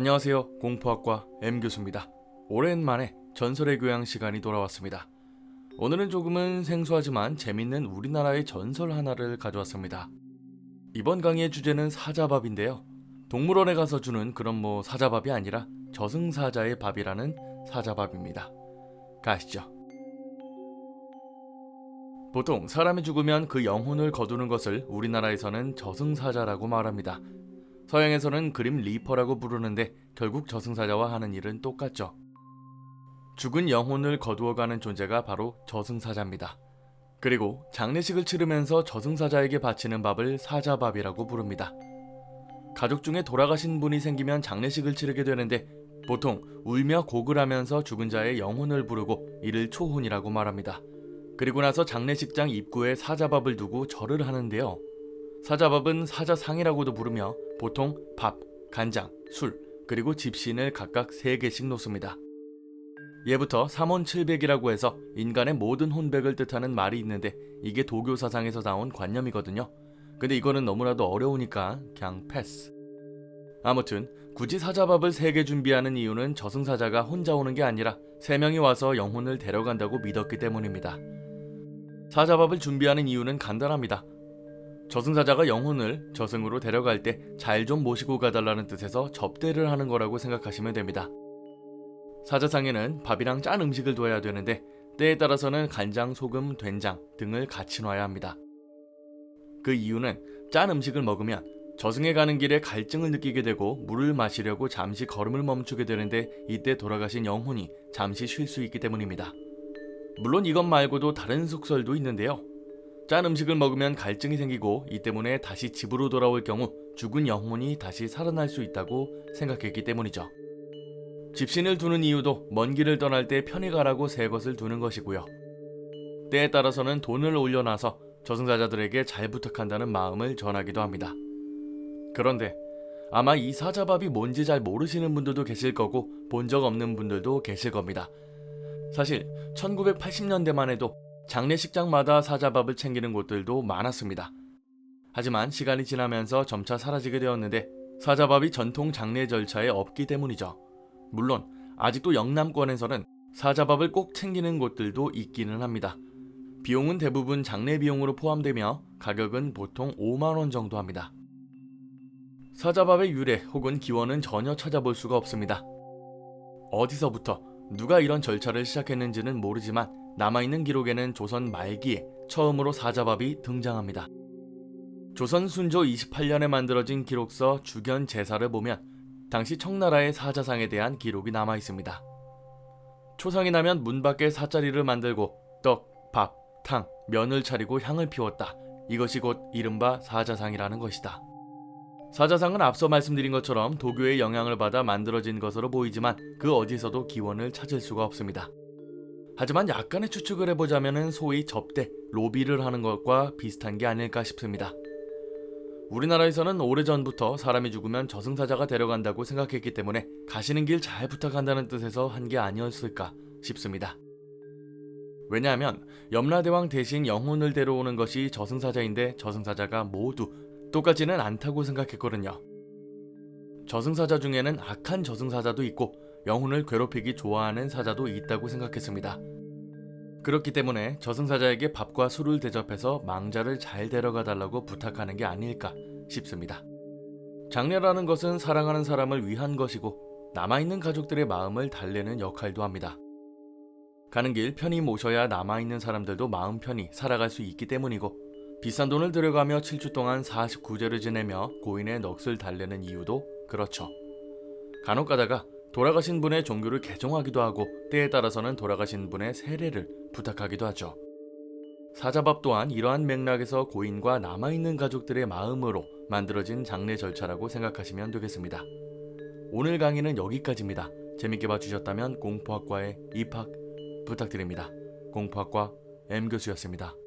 안녕하세요. 공포학과 M 교수입니다. 오랜만에 전설의 교양 시간이 돌아왔습니다. 오늘은 조금은 생소하지만 재밌는 우리나라의 전설 하나를 가져왔습니다. 이번 강의의 주제는 사자밥인데요. 동물원에 가서 주는 그런 뭐 사자밥이 아니라 저승사자의 밥이라는 사자밥입니다. 가시죠. 보통 사람이 죽으면 그 영혼을 거두는 것을 우리나라에서는 저승사자라고 말합니다. 서양에서는 그림 리퍼라고 부르는데 결국 저승사자와 하는 일은 똑같죠. 죽은 영혼을 거두어가는 존재가 바로 저승사자입니다. 그리고 장례식을 치르면서 저승사자에게 바치는 밥을 사자밥이라고 부릅니다. 가족 중에 돌아가신 분이 생기면 장례식을 치르게 되는데 보통 울며 곡을 하면서 죽은 자의 영혼을 부르고 이를 초혼이라고 말합니다. 그리고 나서 장례식장 입구에 사자밥을 두고 절을 하는데요. 사자밥은 사자상이라고도 부르며 보통 밥, 간장, 술, 그리고 집신을 각각 3개씩 놓습니다. 예부터 삼원칠백이라고 해서 인간의 모든 혼백을 뜻하는 말이 있는데 이게 도교 사상에서 나온 관념이거든요. 근데 이거는 너무나도 어려우니까 그냥 패스. 아무튼 굳이 사자밥을 3개 준비하는 이유는 저승사자가 혼자 오는 게 아니라 3명이 와서 영혼을 데려간다고 믿었기 때문입니다. 사자밥을 준비하는 이유는 간단합니다. 저승사자가 영혼을 저승으로 데려갈 때 잘 좀 모시고 가달라는 뜻에서 접대를 하는 거라고 생각하시면 됩니다. 사자상에는 밥이랑 짠 음식을 둬야 되는데 때에 따라서는 간장, 소금, 된장 등을 같이 놔야 합니다. 그 이유는 짠 음식을 먹으면 저승에 가는 길에 갈증을 느끼게 되고 물을 마시려고 잠시 걸음을 멈추게 되는데 이때 돌아가신 영혼이 잠시 쉴 수 있기 때문입니다. 물론 이것 말고도 다른 속설도 있는데요. 짠 음식을 먹으면 갈증이 생기고 이 때문에 다시 집으로 돌아올 경우 죽은 영혼이 다시 살아날 수 있다고 생각했기 때문이죠. 집신을 두는 이유도 먼 길을 떠날 때 편히 가라고 새 것을 두는 것이고요. 때에 따라서는 돈을 올려놔서 저승사자들에게 잘 부탁한다는 마음을 전하기도 합니다. 그런데 아마 이 사자밥이 뭔지 잘 모르시는 분들도 계실 거고 본 적 없는 분들도 계실 겁니다. 사실 1980년대만 해도 장례식장마다 사자밥을 챙기는 곳들도 많았습니다. 하지만 시간이 지나면서 점차 사라지게 되었는데 사자밥이 전통 장례 절차에 없기 때문이죠. 물론 아직도 영남권에서는 사자밥을 꼭 챙기는 곳들도 있기는 합니다. 비용은 대부분 장례 비용으로 포함되며 가격은 보통 5만 원 정도 합니다. 사자밥의 유래 혹은 기원은 전혀 찾아볼 수가 없습니다. 어디서부터 누가 이런 절차를 시작했는지는 모르지만 남아있는 기록에는 조선 말기에 처음으로 사자밥이 등장합니다. 조선 순조 28년에 만들어진 기록서 주견 제사를 보면 당시 청나라의 사자상에 대한 기록이 남아 있습니다. 초상이 나면 문 밖에 사자리를 만들고 떡, 밥, 탕, 면을 차리고 향을 피웠다. 이것이 곧 이른바 사자상이라는 것이다. 사자상은 앞서 말씀드린 것처럼 도교의 영향을 받아 만들어진 것으로 보이지만 그 어디서도 기원을 찾을 수가 없습니다. 하지만 약간의 추측을 해보자면 소위 접대, 로비를 하는 것과 비슷한 게 아닐까 싶습니다. 우리나라에서는 오래전부터 사람이 죽으면 저승사자가 데려간다고 생각했기 때문에 가시는 길 잘 부탁한다는 뜻에서 한 게 아니었을까 싶습니다. 왜냐하면 염라대왕 대신 영혼을 데려오는 것이 저승사자인데 저승사자가 모두 똑같지는 않다고 생각했거든요. 저승사자 중에는 악한 저승사자도 있고 영혼을 괴롭히기 좋아하는 사자도 있다고 생각했습니다. 그렇기 때문에 저승사자에게 밥과 술을 대접해서 망자를 잘 데려가 달라고 부탁하는 게 아닐까 싶습니다. 장례라는 것은 사랑하는 사람을 위한 것이고 남아있는 가족들의 마음을 달래는 역할도 합니다. 가는 길 편히 모셔야 남아있는 사람들도 마음 편히 살아갈 수 있기 때문이고 비싼 돈을 들여가며 7주 동안 49제를 지내며 고인의 넋을 달래는 이유도 그렇죠. 간혹 가다가 돌아가신 분의 종교를 개종하기도 하고 때에 따라서는 돌아가신 분의 세례를 부탁하기도 하죠. 사자밥 또한 이러한 맥락에서 고인과 남아있는 가족들의 마음으로 만들어진 장례 절차라고 생각하시면 되겠습니다. 오늘 강의는 여기까지입니다. 재밌게 봐주셨다면 공포학과에 입학 부탁드립니다. 공포학과 M교수였습니다.